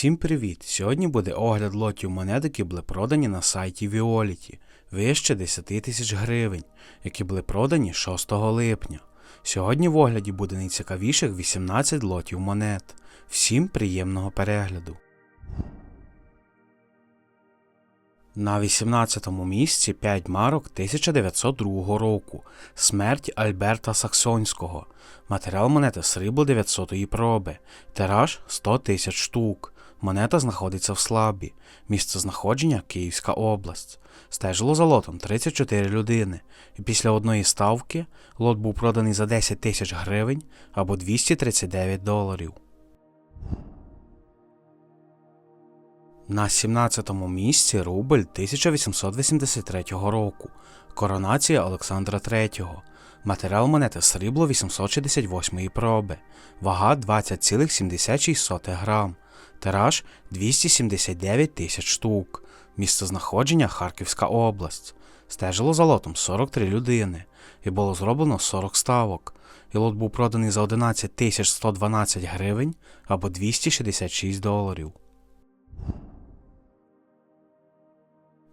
Всім привіт! Сьогодні буде огляд лотів монет, які були продані на сайті Violet, вище 10 тисяч гривень, які були продані 6 липня. Сьогодні в огляді буде найцікавіших 18 лотів монет. Всім приємного перегляду. На 18-му місці 5 марок 1902 року. Смерть Альберта Саксонського. Матеріал монети срібло 900-ї проби. Тираж 100 тисяч штук. Монета знаходиться в слабі. Місце знаходження Київська область. Стежило за лотом 34 людини. І після одної ставки лот був проданий за 10 тисяч гривень або 239 доларів. На 17-му місці рубль 1883 року. Коронація Олександра III. Матеріал монети срібло 868 проби. Вага 20,76 грам. Тираж 279 тисяч штук. Місце знаходження Харківська область. Стежило за лотом 43 людини. І було зроблено 40 ставок. І лот був проданий за 11 112 гривень або 266 доларів.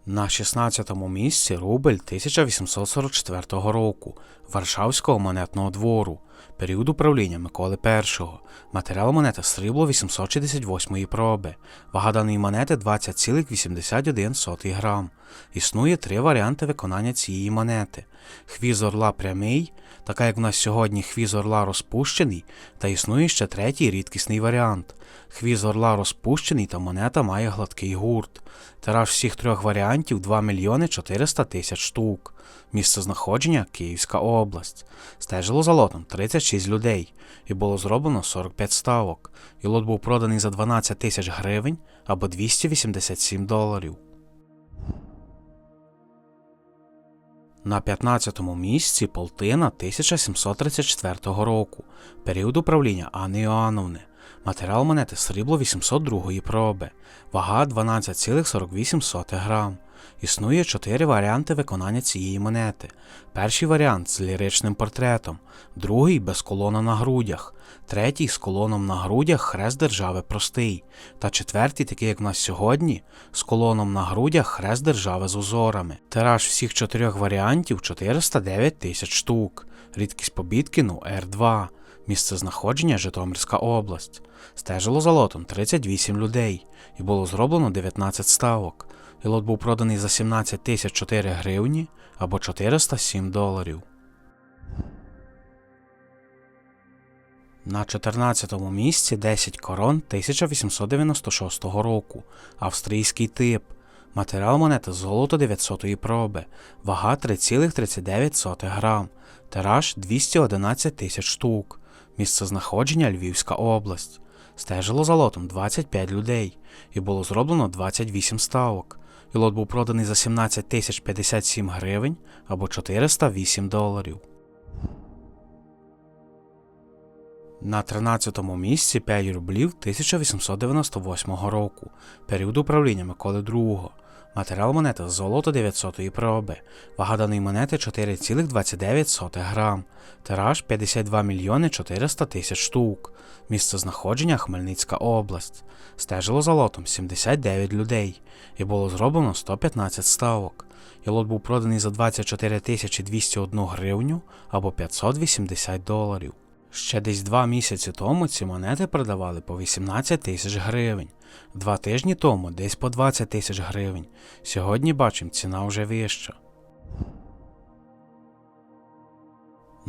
На 16-му місці рубль 1844 року Варшавського монетного двору, період управління Миколи І. Матеріал монети срібло 868-ї проби. Вага даної монети 20,81 грам. Існує три варіанти виконання цієї монети: хвіз орла прямий, така як в нас сьогодні хвіз орла розпущений, та існує ще третій рідкісний варіант. Хвіз орла розпущений та монета має гладкий гурт. Тираж всіх трьох варіантів 2 мільйони 400 тисяч штук. Місце знаходження Київська область. Стежило за лотом 36 людей, і було зроблено 45 ставок. І лот був проданий за 12 тисяч гривень або 287 доларів. На 15-му місці Полтина 1734 року, період управління Анни Іоанновни. Матеріал монети срібло 802 проби, вага 12,48 грам. Існує чотири варіанти виконання цієї монети. Перший варіант з ліричним портретом, другий без колона на грудях, третій з колоном на грудях хрест держави простий, та четвертий, такий як в нас сьогодні, з колоном на грудях хрест держави з узорами. Тираж всіх чотирьох варіантів 409 тисяч штук. Рідкість побідки ну R2. Місце знаходження Житомирська область. Стежило за лотом 38 людей, і було зроблено 19 ставок. І лот був проданий за 17 тисяч 4 гривні або 407 доларів. На 14-му місці 10 корон 1896 року. Австрійський тип. Матеріал монети золото 900 проби, вага 3,39 грам, тираж 211 тисяч штук. Місце знаходження Львівська область. Стежило за лотом 25 людей, і було зроблено 28 ставок. І лот був проданий за 17 тисяч 57 гривень або 408 доларів. На 13-му місці 5 рублів 1898 року, період управління Миколи II. Матеріал монети золото 900 проби. Вага даної монети 4,29 грам. Тираж 52 мільйони 400 тисяч штук. Місце знаходження Хмельницька область. Стежило за лотом 79 людей. І було зроблено 115 ставок. І лот був проданий за 24 тисячі 201 гривню або 580 доларів. Ще десь два місяці тому ці монети продавали по 18 тисяч гривень. Два тижні тому десь по 20 тисяч гривень. Сьогодні бачимо, ціна вже вища.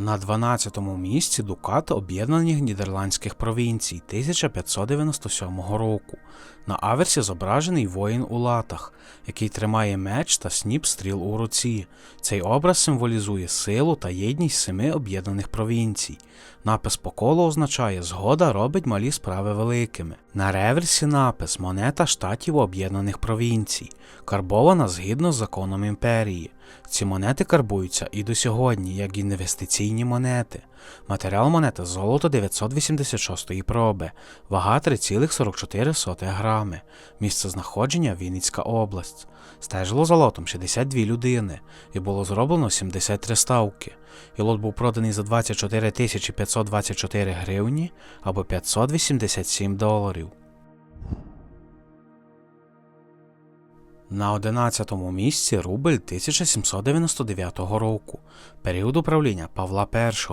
На 12-му місці Дукат Об'єднаних Нідерландських провінцій 1597 року. На аверсі зображений воїн у латах, який тримає меч та сніп стріл у руці. Цей образ символізує силу та єдність семи об'єднаних провінцій. Напис по колу означає Згода робить малі справи великими. На реверсі напис Монета штатів Об'єднаних Провінцій, карбована згідно з законом імперії. Ці монети карбуються і до сьогодні, як інвестиційні монети. Матеріал монети золото 986 проби, вага 3,44 грами, місце знаходження Вінницька область. Стежило за лотом 62 людини, і було зроблено 73 ставки. І лот був проданий за 24 524 гривні або 587 доларів. На 11-му місці рубль 1799 року, період управління Павла І,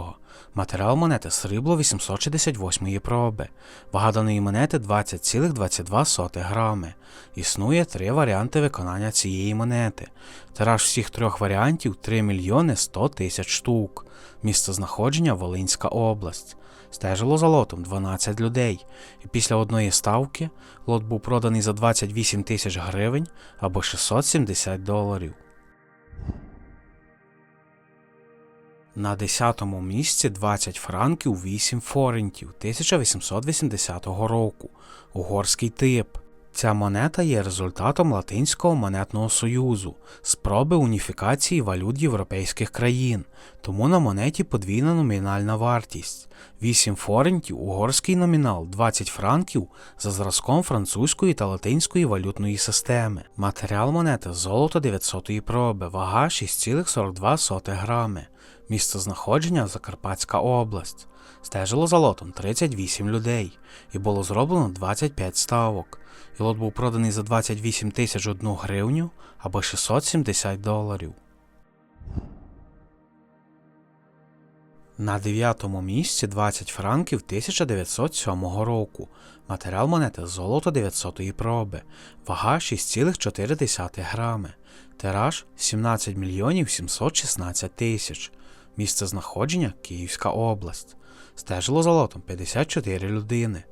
матеріал монети срібло 868 проби, вага даної монети 20,22 грами. Існує три варіанти виконання цієї монети. Тираж всіх трьох варіантів 3 мільйони 100 тисяч штук. Місце знаходження Волинська область. Стежило за лотом 12 людей, і після одної ставки лот був проданий за 28 тисяч гривень або 670 доларів. На 10-му місці 20 франків 8 форентів 1880 року. Угорський тип. Ця монета є результатом Латинського монетного союзу, спроби уніфікації валют європейських країн, тому на монеті подвійна номінальна вартість. 8 форентів угорський номінал 20 франків за зразком французької та латинської валютної системи. Матеріал монети золото 900 проби, вага 6,42 грами. Місце знаходження Закарпатська область. Стежило за лотом 38 людей, і було зроблено 25 ставок. І лот був проданий за 28 тисяч 1 гривню або 670 доларів. На 9-му місці 20 франків 1907 року. Матеріал монети золото 900 проби, вага 6,4 грами. Тираж 17 мільйонів 716 тисяч. Місце знаходження Київська область. Стежило за лотом 54 людини.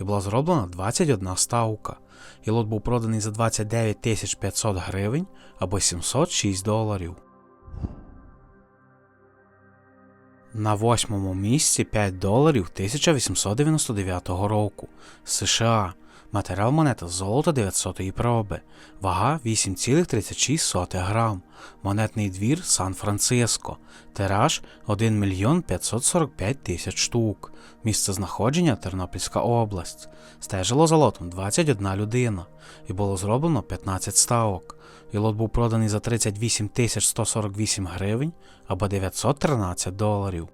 І була зроблена 21 ставка. І лот був проданий за 29 тисяч 500 гривень або 706 доларів. На восьмому місці 5 доларів 1899 року. США. Матеріал монета золото 900 проби. Вага 8,36 грам. Монетний двір Сан-Франциско. Тираж 1 мільйон 545 тисяч штук. Місце знаходження Тернопільська область. Стежило за лотом 21 людина. І було зроблено 15 ставок. І лот був проданий за 38 тисяч 148 гривень або 913 доларів.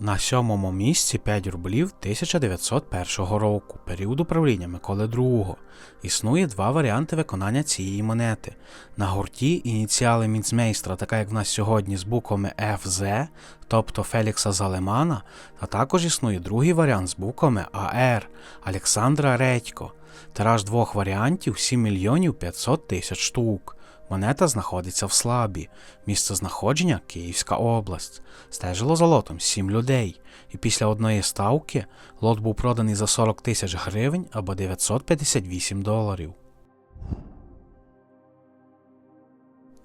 На сьомому місці 5 рублів 1901 року, період управління Миколи II. Існує два варіанти виконання цієї монети. На гурті ініціали мінцмейстра, така як в нас сьогодні з буквами FZ, тобто Фелікса Залемана, та також існує другий варіант з буквами АР Олександра Редько. Тираж двох варіантів 7 мільйонів 500 тисяч штук. Монета знаходиться в слабі, місце знаходження Київська область. Стежило за лотом 7 людей, і після одної ставки лот був проданий за 40 тисяч гривень або 958 доларів.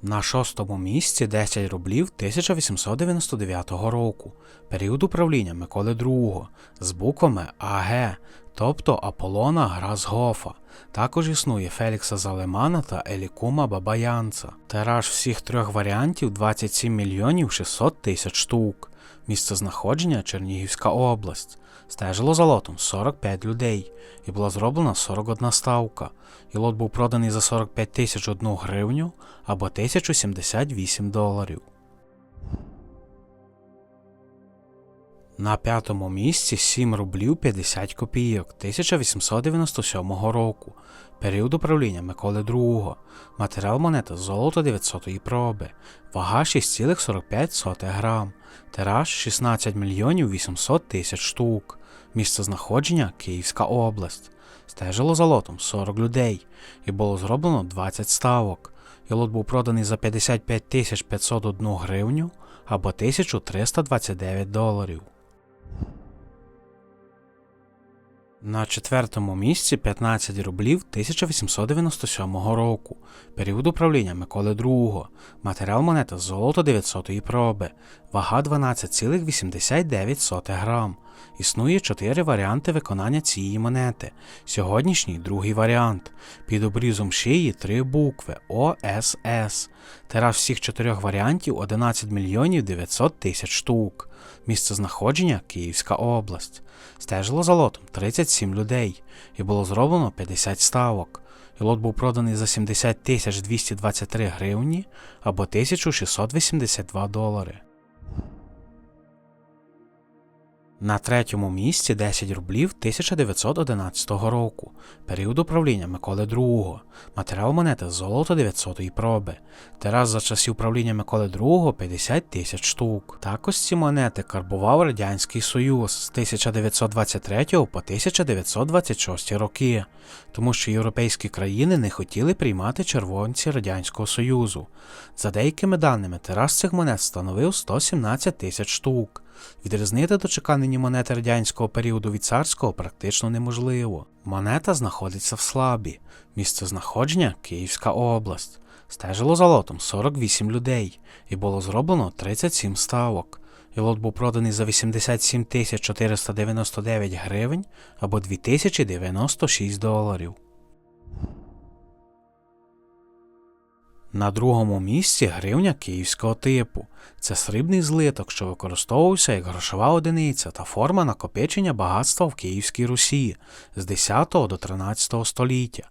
На шостому місці 10 рублів 1899 року, період управління Миколи II з буквами АГ, тобто Аполлона Грасгофа. Також існує Фелікса Залемана та Елікума Бабаянца. Тираж всіх трьох варіантів 27 мільйонів 600 тисяч штук. Місце знаходження Чернігівська область. Стежило за лотом 45 людей, і була зроблена 41 ставка. І лот був проданий за 45 тисяч 1 гривню або 1078 доларів. На п'ятому місці 7 рублів 50 копійок 1897 року, період управління Миколи II, матеріал монета золото 900 проби, вага 6,45 грам, тираж 16 мільйонів 800 тисяч штук, місце знаходження Київська область. Стежило за лотом 40 людей, і було зроблено 20 ставок. І лот був проданий за 55 тисяч 501 гривню або 1329 доларів. На четвертому місці 15 рублів 1897 року, період управління Миколи II, матеріал монета золото 900 проби, вага 12,89 грам. Існує чотири варіанти виконання цієї монети. Сьогоднішній другий варіант. Під обрізом шиї три букви ОСС. Тираж всіх чотирьох варіантів 11 мільйонів 900 тисяч штук. Місце знаходження Київська область. Стежило за лотом 37 людей, і було зроблено 50 ставок. І лот був проданий за 70 тисяч 223 гривні або 1682 долари. На третьому місці 10 рублів 1911 року, період управління Миколи II, матеріал монети золото 900-ї проби, тираж за часів правління Миколи II 50 тисяч штук. Також ці монети карбував Радянський Союз з 1923 по 1926 роки, тому що європейські країни не хотіли приймати червонці Радянського Союзу. За деякими даними, тираж цих монет становив 117 тисяч штук. Відрізнити дочеканені монети радянського періоду від царського практично неможливо. Монета знаходиться в Слабі, місце знаходження Київська область. Стежило за лотом 48 людей і було зроблено 37 ставок. І лот був проданий за 87 тисяч 499 гривень або 2096 доларів. На другому місці гривня київського типу. Це срібний злиток, що використовувався як грошова одиниця та форма накопичення багатства в Київській Русі з 10 до 13 століття.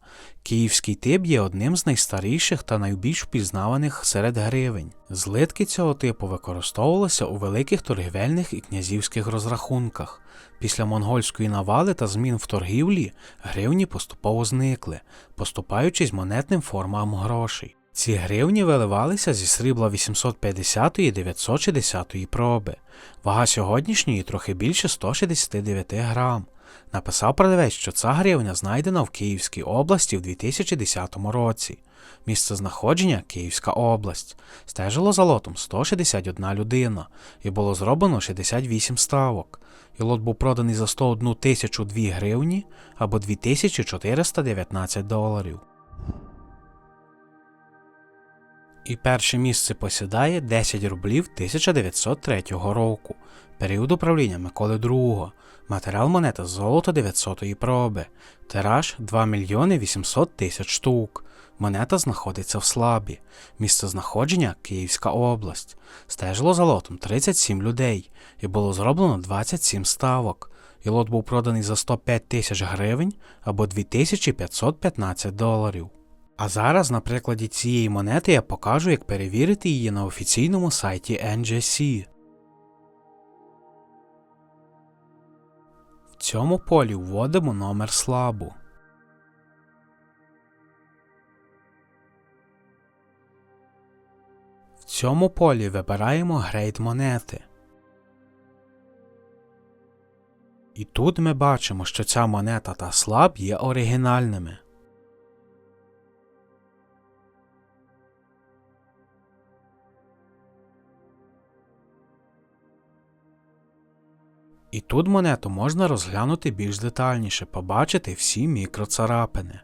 Київський тип є одним з найстаріших та найбільш впізнаваних серед гривень. Злитки цього типу використовувалися у великих торгівельних і князівських розрахунках. Після монгольської навали та змін в торгівлі гривні поступово зникли, поступаючись монетним формам грошей. Ці гривні виливалися зі срібла 850 і 960 проби. Вага сьогоднішньої трохи більше 169 грам. Написав продавець, що ця гривня знайдена в Київській області в 2010 році. Місце знаходження Київська область. Стежило за лотом 161 людина і було зроблено 68 ставок. І лот був проданий за 101 тисячу 2 гривні або 2419 доларів. І перше місце посідає 10 рублів 1903 року, період управління Миколи II, матеріал монета золото 900-ї проби, тираж 2 мільйони 800 тисяч штук. Монета знаходиться в Слабі, місце знаходження Київська область. Стежило за лотом 37 людей і було зроблено 27 ставок. І лот був проданий за 105 тисяч гривень або 2515 доларів. А зараз на прикладі цієї монети я покажу, як перевірити її на офіційному сайті NGC. В цьому полі вводимо номер слабу. В цьому полі вибираємо грейд монети. І тут ми бачимо, що ця монета та слаб є оригінальними. І тут монету можна розглянути більш детальніше, побачити всі мікроцарапини.